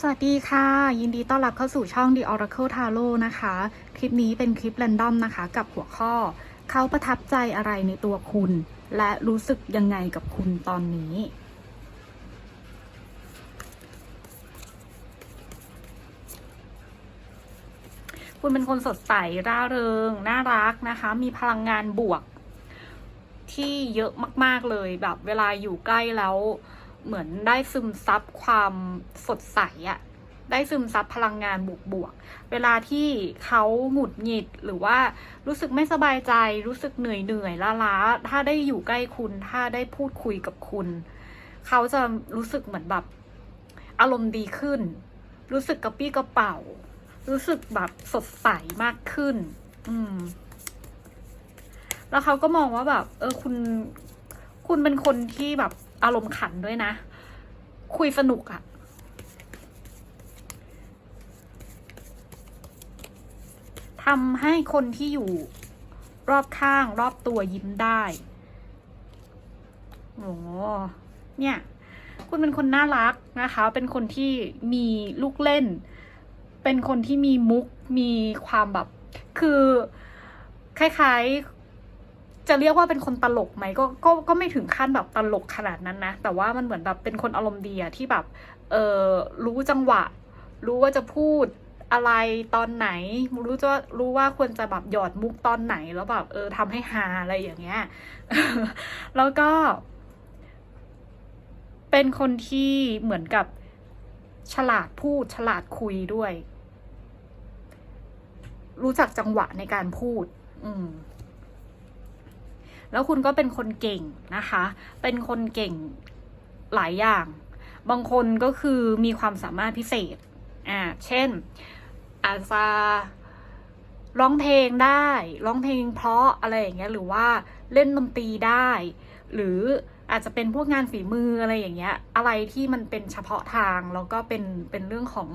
สวัสดีค่ะ ยินดีต้อนรับเข้าสู่ช่อง The Oracle Tarot นะคะ คลิปนี้เป็นคลิป r รนดอมนะคะ กับหัวข้อ เขาประทับใจอะไรในตัวคุณ และรู้สึกยังไงกับคุณตอนนี้ คุณเป็นคนสดใสร่าเริง น่ารักนะคะ มีพลังงานบวก ที่เยอะมาก ๆเลยแบบเวลาอยู่ใกล้แล้ว เหมือนได้ซึมซับความสดใสอะได้ซึมซับพลังงานบวกๆ เวลาที่เขาหงุดหงิดหรือว่ารู้สึกไม่สบายใจ รู้สึกเหนื่อยเหนื่อยล้าล้าๆถ้าได้อยู่ใกล้คุณ ถ้าได้พูดคุยกับคุณ เขาจะรู้สึกเหมือนแบบอารมณ์ดีขึ้น รู้สึกกระปี้กระเป๋า รู้สึกแบบสดใสมากขึ้น อืม แล้วเขาก็มองว่าแบบ เออคุณ คุณเป็นคนที่แบบ อารมณ์ขันด้วยนะ คุยสนุกอะทำให้คนที่อยู่รอบข้างรอบตัวยิ้มได้โอ้เนี่ย คุณเป็นคนน่ารักนะคะ เป็นคนที่มีลูกเล่น เป็นคนที่มีมุก มีความแบบ คือคล้ายๆ จะเรียกว่าเป็นคนตลกไหมก็ก็ก็ไม่ถึงขั้นแบบตลกขนาดนั้นนะ แต่ว่ามันเหมือนแบบเป็นคนอารมณ์ดีอะที่แบบเออรู้จังหวะ รู้ว่าจะพูดอะไรตอนไหน รู้จะรู้ว่าควรจะแบบหยอดมุกตอนไหนแล้วแบบเออทำให้ฮาอะไรอย่างเงี้ยแล้วก็ เป็นคนที่เหมือนกับฉลาดพูดฉลาดคุยด้วย รู้จักจังหวะในการพูด อืม แล้วคุณก็เป็นคนเก่งนะคะ เป็นคนเก่งหลายอย่าง บางคนก็คือมีความสามารถพิเศษ อ่า เช่น อาจจะร้องเพลงได้ ร้องเพลงเพราะอะไรอย่างเงี้ย หรือว่าเล่นดนตรีได้ หรือ อาจจะเป็นพวกงานฝีมืออะไรอย่างเงี้ย อะไรที่มันเป็นเฉพาะทางแล้วก็เป็นเป็นเรื่องของ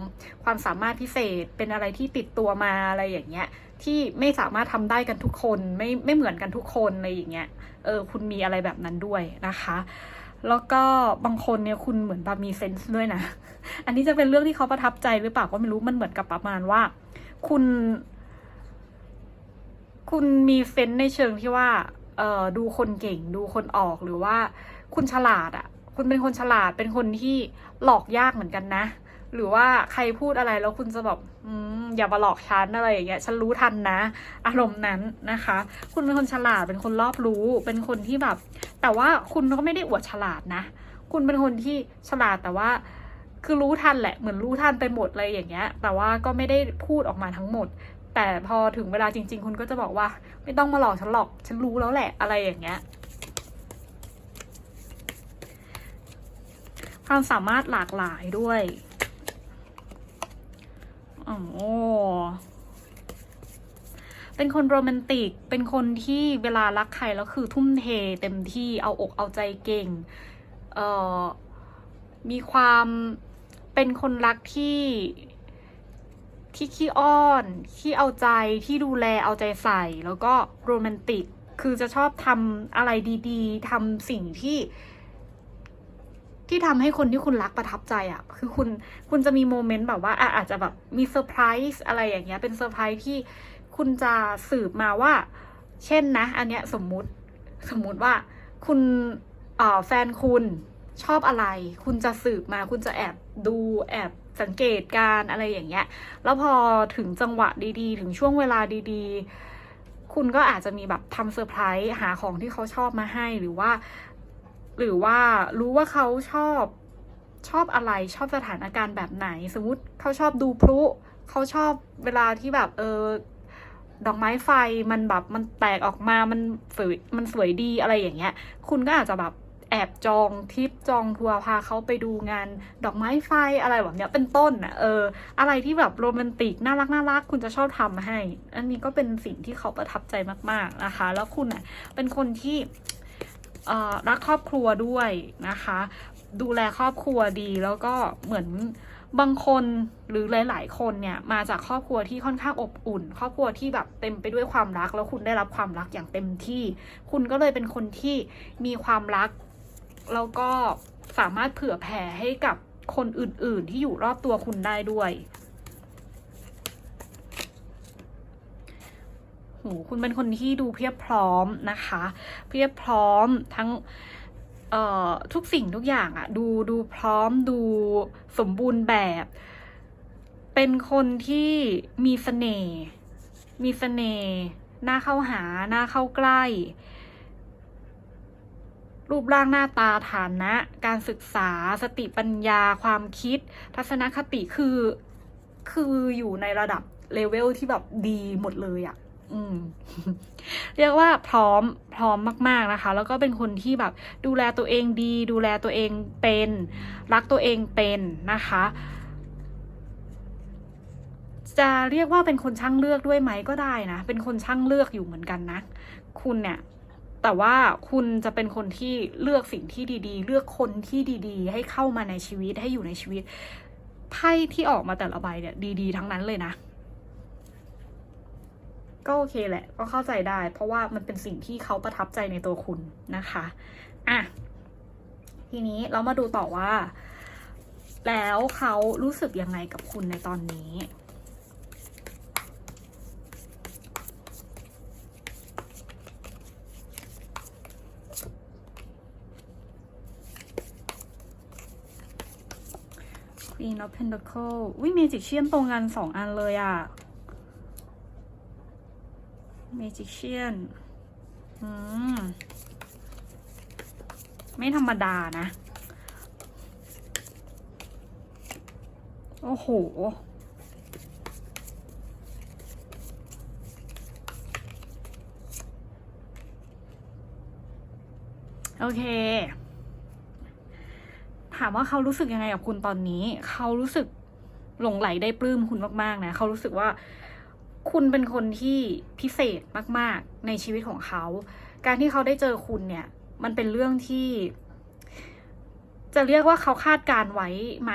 ความสามารถพิเศษ เป็นอะไรที่ติดตัวมาอะไรอย่างเงี้ย ที่ไม่สามารถทำได้กันทุกคนไม่ไม่เหมือนกันทุกคนอะไรอย่างเงี้ย เออคุณมีอะไรแบบนั้นด้วยนะคะ แล้วก็บางคนเนี่ยคุณเหมือนแบบมีเซนส์ด้วยนะ อันนี้จะเป็นเรื่องที่เขาประทับใจหรือเปล่าก็ไม่รู้มันเหมือนกับประมาณว่า คุณ คุณมีเซนส์ในเชิงที่ว่า เอ่อดูคนเก่งดูคนออกหรือว่าคุณฉลาดอะ่ะ คุณเป็นคนฉลาดเป็นคนที่หลอกยากเหมือนกันนะ หรือว่าใครพูดอะไรแล้วคุณจะแบบอืมอย่ามาหลอกฉันอะไรอย่างเงี้ยฉันรู้ทันนะ อารมณ์นั้นนะคะ คุณเป็นคนฉลาดเป็นคนรอบรู้ เป็นคนที่แบบ แต่ว่าคุณก็ไม่ได้อวดฉลาดนะ คุณเป็นคนที่ฉลาดแต่ว่าคือรู้ทันแหละเหมือนรู้ทันไปหมดเลยอย่างเงี้ย แต่ว่าก็ไม่ได้พูดออกมาทั้งหมด แต่พอถึงเวลาจริง ๆ คุณก็จะบอกว่า ไม่ต้องมาหลอกฉันหรอก ฉันรู้แล้วแหละอะไรอย่างเงี้ย ความสามารถหลากหลายด้วยอ๋อเป็นคนโรแมนติก เป็นคนที่เวลารักใครแล้วคือทุ่มเทเต็มที่เอาอกเอาใจเก่ง เอ่อ มีความเป็นคนรักที่ ที่ขี้อ้อนที่เอาใจที่ดูแลเอาใจใส่ แล้วก็โรแมนติก คือจะชอบทำอะไรดีๆทำสิ่งที่ ที่ทำให้คนที่คุณรักประทับใจอะ่ะ คือคุณคุณจะมีโมเมนต์แบบว่าอาจจะแบบมีเซอร์ไพรส์อะไรอย่างเงี้ย เป็นเซอร์ไพรส์ที่คุณจะสืบมาว่า เช่นนะ อันเนี้ยสมมุติสมมุติว่าคุณแฟนคุณชอบอะไร คุณจะสืบมา คุณจะแอบดูแอบ สังเกตการอะไรอย่างเงี้ย แล้วพอถึงจังหวะดีๆ ถึงช่วงเวลาดีๆ คุณก็อาจจะมีแบบทำเซอร์ไพรส์หาของที่เขาชอบมาให้หรือว่า หรือว่ารู้ว่าเขาชอบชอบอะไรชอบสถานการณ์แบบไหน สมมุติเขาชอบดูพลุเขาชอบเวลาที่แบบเออดอกไม้ไฟมันแบบมันแตกออกมามันสวยมันสวยดีอะไรอย่างเงี้ย คุณก็อาจจะแบบ แอบจองทริปจองทัวร์พาเขาไปดูงานดอกไม้ไฟอะไรแบบเนี้ยเป็นต้นอะเออ อะไรที่แบบโรแมนติกน่ารักน่ารักคุณจะชอบทำให้ อันนี้ก็เป็นสิ่งที่เขาประทับใจมาก ๆนะคะ แล้วคุณอะเป็นคนที่รักครอบครัวด้วยนะคะ ดูแลครอบครัวดีแล้วก็เหมือนบางคนหรือหลาย ๆ คนเนี่ยมาจากครอบครัวที่ค่อนข้างอบอุ่น ครอบครัวที่แบบเต็มไปด้วยความรัก แล้วคุณได้รับความรักอย่างเต็มที่ คุณก็เลยเป็นคนที่มีความรัก แล้วก็สามารถเผื่อแผ่ให้กับคนอื่น ๆ ที่อยู่รอบตัวคุณได้ด้วยโหคุณเป็นคนที่ดูเพียบพร้อมนะคะ เพียบพร้อมทั้งเอ่อทุกสิ่งทุกอย่างอะดูดูพร้อมดูสมบูรณ์แบบ เป็นคนที่มีเสน่ห์มีเสน่ห์น้าเข้าหาน้าเข้าใกล้ รูปร่างหน้าตาฐานะ การศึกษา สติปัญญา ความคิด ทัศนคติคือคืออยู่ในระดับเลเวลที่แบบดีหมดเลยอะ่ะอืมเรียกว่าพร้อมพร้อมมาก ๆนะคะ แล้วก็เป็นคนที่แบบ ดูแลตัวเองดี ดูแลตัวเองเป็น รักตัวเองเป็นนะคะ จะเรียกว่าเป็นคนช่างเลือกด้วยไหมก็ได้นะ เป็นคนช่างเลือกอยู่เหมือนกันนะ คุณเนี่ย แต่ว่าคุณจะเป็นคนที่เลือกสิ่งที่ดีๆ เลือกคนที่ดีๆ ให้เข้ามาในชีวิตให้อยู่ในชีวิตไพ่ที่ออกมาแต่ละใบเนี่ยดีๆ ทั้งนั้นเลยนะ ก็โอเคแหละ ก็เข้าใจได้ เพราะว่ามันเป็นสิ่งที่เขาประทับใจในตัวคุณนะคะอะทีนี้เรามาดูต่อว่า แล้วเขารู้สึกยังไงกับคุณในตอนนี้ Queen of Pentacle วิเมจิกเชียนตรงกันสองอันเลยอะเมจิกเชียนอืม ไม่ธรรมดานะ โอ้โหโอเค ถามว่าเขารู้สึกยังไงกับคุณตอนนี้ เขารู้สึกหลงไหลได้ปลื้มคุณมากๆนะเขารู้สึกว่าคุณเป็นคนที่พิเศษมาก ๆ ในชีวิตของเขา การที่เขาได้เจอคุณเนี่ย มันเป็นเรื่องที่ จะเรียกว่าเขาคาดการไว้ไหม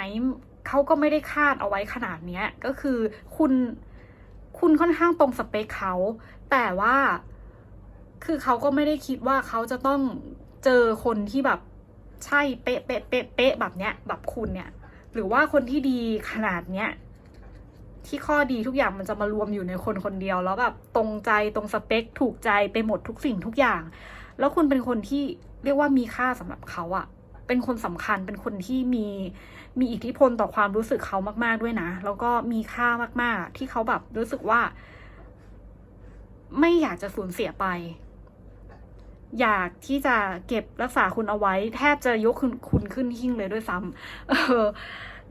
เขาก็ไม่ได้คาดเอาไว้ขนาดเนี้ย ก็คือคุณคุณค่อนข้างตรงสเปคเขา แต่ว่าคือเขาก็ไม่ได้คิดว่าเขาจะต้องเจอคนที่แบบ ใช่เป๊ะเป๊ะเป๊ะเป๊ะแบบเนี้ยแบบคุณเนี่ย หรือว่าคนที่ดีขนาดเนี้ยที่ข้อดีทุกอย่างมันจะมารวมอยู่ในคนคนเดียว แล้วแบบตรงใจตรงสเปค ถูกใจไปหมดทุกสิ่งทุกอย่าง แล้วคุณเป็นคนที่เรียกว่ามีค่าสำหรับเขาอะเป็นคนสำคัญเป็นคนที่มีมีอิทธิพลต่อความรู้สึกเขามากๆด้วยนะ แล้วก็มีค่ามากๆ ที่เขาแบบรู้สึกว่า ไม่อยากจะสูญเสียไป อยากที่จะเก็บรักษาคุณเอาไว้ แทบจะยกคุณคุณขึ้นหิ้งเลยด้วยซ้ำเออ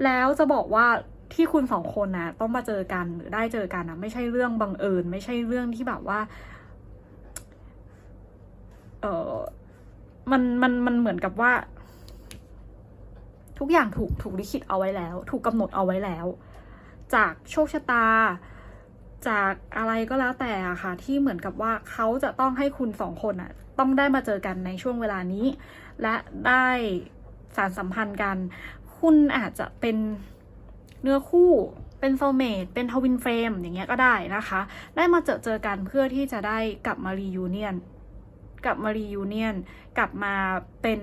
แล้วจะบอกว่าที่คุณสองคนนะต้องมาเจอกันหรือได้เจอกันนะไม่ใช่เรื่องบังเอิญ ไม่ใช่เรื่องที่แบบว่า เออมันมันมันเหมือนกับว่า ทุกอย่างถูกถูกลิขิตเอาไว้แล้ว ถูกกำหนดเอาไว้แล้ว จากโชคชะตา จากอะไรก็แล้วแต่อะค่ะ ที่เหมือนกับว่าเขาจะต้องให้คุณสองคนอะ ต้องได้มาเจอกันในช่วงเวลานี้ และได้สารสัมพันธ์กัน คุณอาจจะเป็นเนื้อคู่เป็นโซเมตเป็นทวินเฟรมอย่างเงี้ยก็ได้นะคะ ได้มาเจอเจอกันเพื่อที่จะได้กลับมารียูเนียนกลับมารียูเนียนกลับมาเป็น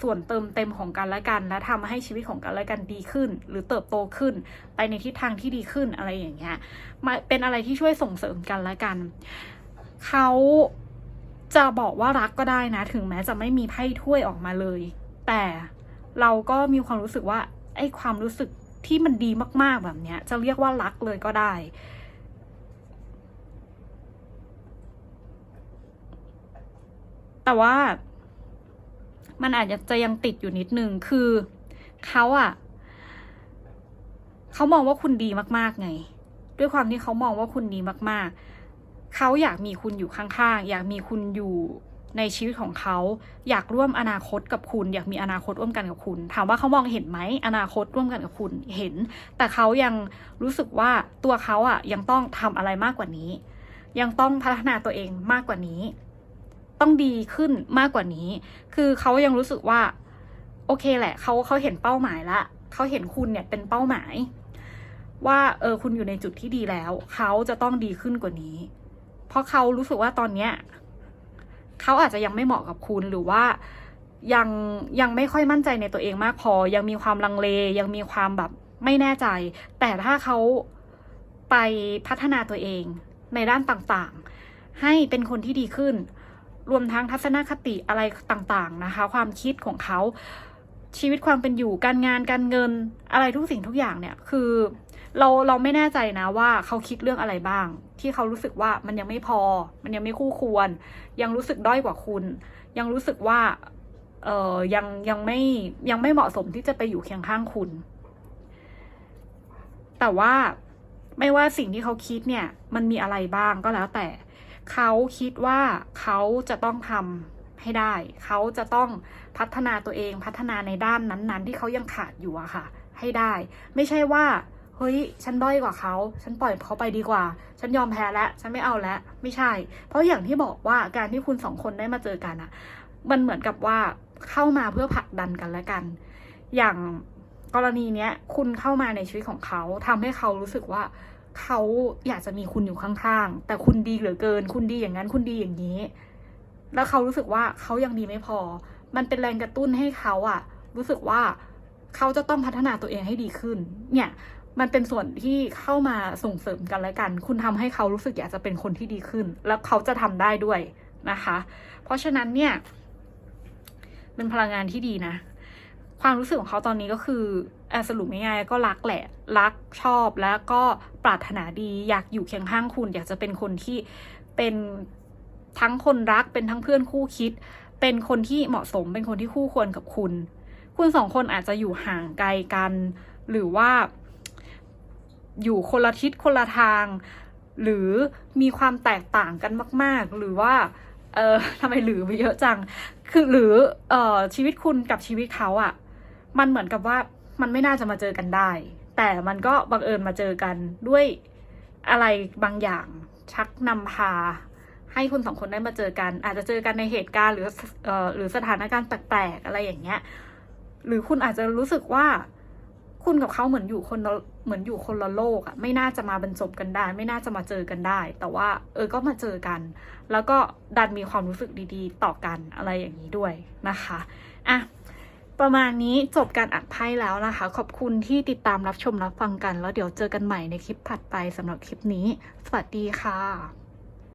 ส่วนเติมเต็มของกันและกัน และทำให้ชีวิตของกันและกันดีขึ้น หรือเติบโตขึ้น ไปในทิศทางที่ดีขึ้นอะไรอย่างเงี้ยมาเป็นอะไรที่ช่วยส่งเสริมกันและกัน เขา จะบอกว่ารักก็ได้นะ ถึงแม้จะไม่มีไพ่ถ้วยออกมาเลย แต่เราก็มีความรู้สึกว่าไอ้ความรู้สึกที่มันดีมากๆแบบเนี้ย จะเรียกว่ารักเลยก็ได้ แต่ว่ามันอาจจะจะยังติดอยู่นิดนึง คือเขาอะเขามองว่าคุณดีมากๆไง ด้วยความที่เขามองว่าคุณดีมากๆ เขาอยากมีคุณอยู่ข้างๆ อยากมีคุณอยู่ในชีวิตของเขา อยากร่วมอนาคตกับคุณ อยากมีอนาคตร่วมกันกับคุณ ถามว่าเขามองเห็นไหมอนาคตร่วมกันกับคุณเห็น แต่เขายังรู้สึกว่าตัวเขาอะยังต้องทำอะไรมากกว่านี้ ยังต้องพัฒนาตัวเองมากกว่านี้ ต้องดีขึ้นมากกว่านี้ คือเขายังรู้สึกว่า โอเคแหละเขาเขาเห็นเป้าหมายละเขาเห็นคุณเนี่ยเป็นเป้าหมาย ว่าเออคุณอยู่ในจุดที่ดีแล้ว เขาจะต้องดีขึ้นกว่านี้ เพราะเขารู้สึกว่าตอนเนี้ยเขาอาจจะยังไม่เหมาะกับคุณหรือว่ายังยังไม่ค่อยมั่นใจในตัวเองมากพอ ยังมีความลังเล ยังมีความแบบไม่แน่ใจ แต่ถ้าเขาไปพัฒนาตัวเองในด้านต่างๆ ให้เป็นคนที่ดีขึ้น รวมทั้งทัศนคติอะไรต่างๆนะคะ ความคิดของเขาชีวิตความเป็นอยู่การงานการเงินอะไรทุกสิ่งทุกอย่างเนี่ย คือ เราเราไม่แน่ใจนะว่าเขาคิดเรื่องอะไรบ้าง ที่เขารู้สึกว่ามันยังไม่พอ มันยังไม่คู่ควร ยังรู้สึกด้อยกว่าคุณ ยังรู้สึกว่าเออยังยังไม่ยังไม่เหมาะสมที่จะไปอยู่เคียงข้างคุณ แต่ว่าไม่ว่าสิ่งที่เขาคิดเนี่ย มันมีอะไรบ้างก็แล้วแต่ เขาคิดว่าเขาจะต้องทำให้ได้ เขาจะต้องพัฒนาตัวเองพัฒนาในด้านนั้น ๆ ที่เขายังขาดอยู่อะค่ะ ให้ได้ ไม่ใช่ว่า เฮ้ย ฉันด้อยกว่าเขา ฉันปล่อยเขาไปดีกว่า ฉันยอมแพ้แล้ว ฉันไม่เอาแล้ว ไม่ใช่ เพราะอย่างที่บอกว่าการที่คุณสองคนได้มาเจอกันอะมันเหมือนกับว่าเข้ามาเพื่อผลักดันกันและกัน อย่างกรณีเนี้ย คุณเข้ามาในชีวิตของเขาทำให้เขารู้สึกว่าเขาอยากจะมีคุณอยู่ข้างๆ แต่คุณดีเหลือเกิน คุณดีอย่างนั้น คุณดีอย่างนี้ แล้วเขารู้สึกว่าเขายังดีไม่พอ มันเป็นแรงกระตุ้นให้เขาอะรู้สึกว่าเขาจะต้องพัฒนาตัวเองให้ดีขึ้น เนี่ย มันเป็นส่วนที่เข้ามาส่งเสริมกันและกัน คุณทำให้เขารู้สึกอยากจะเป็นคนที่ดีขึ้น แล้วเขาจะทำได้ด้วยนะคะ เพราะฉะนั้นเนี่ยเป็นพลังงานที่ดีนะ ความรู้สึกของเขาตอนนี้ก็คืออสรุปง่ายๆก็รักแหละ รักชอบแล้วก็ปรารถนาดีอยากอยู่เคียงข้างคุณ อยากจะเป็นคนที่เป็นทั้งคนรักเป็นทั้งเพื่อนคู่คิด เป็นคนที่เหมาะสมเป็นคนที่คู่ควรกับคุณ คุณสองคนอาจจะอยู่ห่างไกลกัน หรือว่า อยู่คนละทิศคนละทาง หรือมีความแตกต่างกันมาก ๆ หรือว่าเออทำไมหรือไปเยอะจัง คือหรือเอ่อชีวิตคุณกับชีวิตเขาอะ่ะ มันเหมือนกับว่ามันไม่น่าจะมาเจอกันได้ แต่มันก็บังเอิญมาเจอกันด้วยอะไรบางอย่างชักนำพา ให้คุณสองคนได้มาเจอกัน อาจจะเจอกันในเหตุการณ์หรือเอ่อหรือสถานการณ์แปลกๆอะไรอย่างเงี้ย หรือคุณอาจจะรู้สึกว่า คุณกับเขาเหมือนอยู่คนละเหมือนอยู่คนละโลกอะไม่น่าจะมาบรรจบกันได้ ไม่น่าจะมาเจอกันได้ แต่ว่า เออก็มาเจอกัน แล้วก็ดันมีความรู้สึกดีๆ ต่อกันอะไรอย่างนี้ด้วยนะคะอะประมาณนี้จบการอัดไพ่แล้วนะคะ ขอบคุณที่ติดตามรับชมรับฟังกัน แล้วเดี๋ยวเจอกันใหม่ในคลิปถัดไปสำหรับคลิปนี้ สวัสดีค่ะ